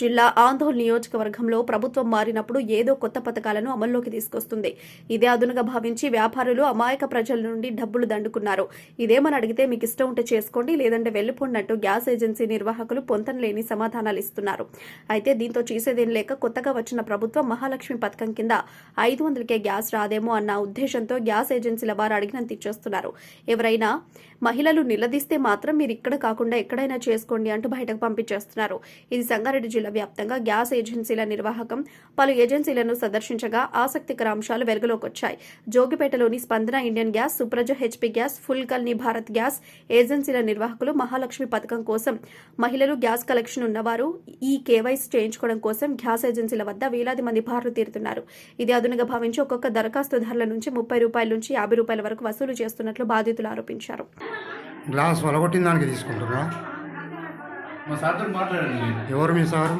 జిల్లా ఆందోళన నియోజకవర్గంలో ప్రభుత్వం మారినప్పుడు ఏదో కొత్త పథకాలను అమల్లోకి తీసుకొస్తుంది. ఇదే అదునుగా భావించి వ్యాపారులు అమాయక ప్రజల నుండి డబ్బులు దండుకున్నారు. ఇదేమని అడిగితే మీకు ఇష్టం ఉంటే చేసుకోండి లేదంటే వెళ్ళిపోండినట్టు గ్యాస్ ఏజెన్సీ నిర్వాహకులు పొంతనలేని సమాధానాలు ఇస్తున్నారు. అయితే దీంతో చేసేదేం లేక కొత్తగా వచ్చిన ప్రభుత్వం మహాలక్ష్మి పథకం కింద ఐదు వందలకే గ్యాస్ రాదేమో అన్న ఉద్దేశంతో గ్యాస్ ఏజెన్సీల వారు అడిగినంత ఇచ్చేస్తున్నారు. ఎవరైనా మహిళలు నిలదీస్తే మాత్రం మీరు ఇక్కడ కాకుండా ఎక్కడైనా చేసుకోండి అంటూ బయటకు పంపించేస్తున్నారు. ఇది సంగారెడ్డి జిల్లా వ్యాప్తంగా గ్యాస్ ఏజెన్సీల నిర్వాహకం పలు ఏజెన్సీలను సందర్శించగా ఆసక్తికర అంశాలు వెలుగులోకి వచ్చాయి జోగిపేటలోని Spandana Indian gas Supraja HP gas full కల్ని భారత్ గ్యాస్ ఏజెన్సీల నిర్వాహకులు మహాలక్ష్మి పథకం కోసం మహిళలు గ్యాస్ కలెక్షన్ ఉన్నవారు ఈ కేవైసీ చేయించుకోవడం కోసం గ్యాస్ ఏజెన్సీల వద్ద వేలాది మంది బారులు తీరుతున్నారు. ఇది అదునుగా భావించి ఒక్కొక్క దరఖాస్తుదారుల నుంచి ముప్పై రూపాయల నుంచి యాభై రూపాయల వరకు వసూలు చేస్తున్నట్లు బాధితులు ఆరోపించారు. గ్లాస్ వలగొట్టిన దానికి తీసుకుంటున్నా మా సార్తో మాట్లాడండి. ఎవరు మీ సారు?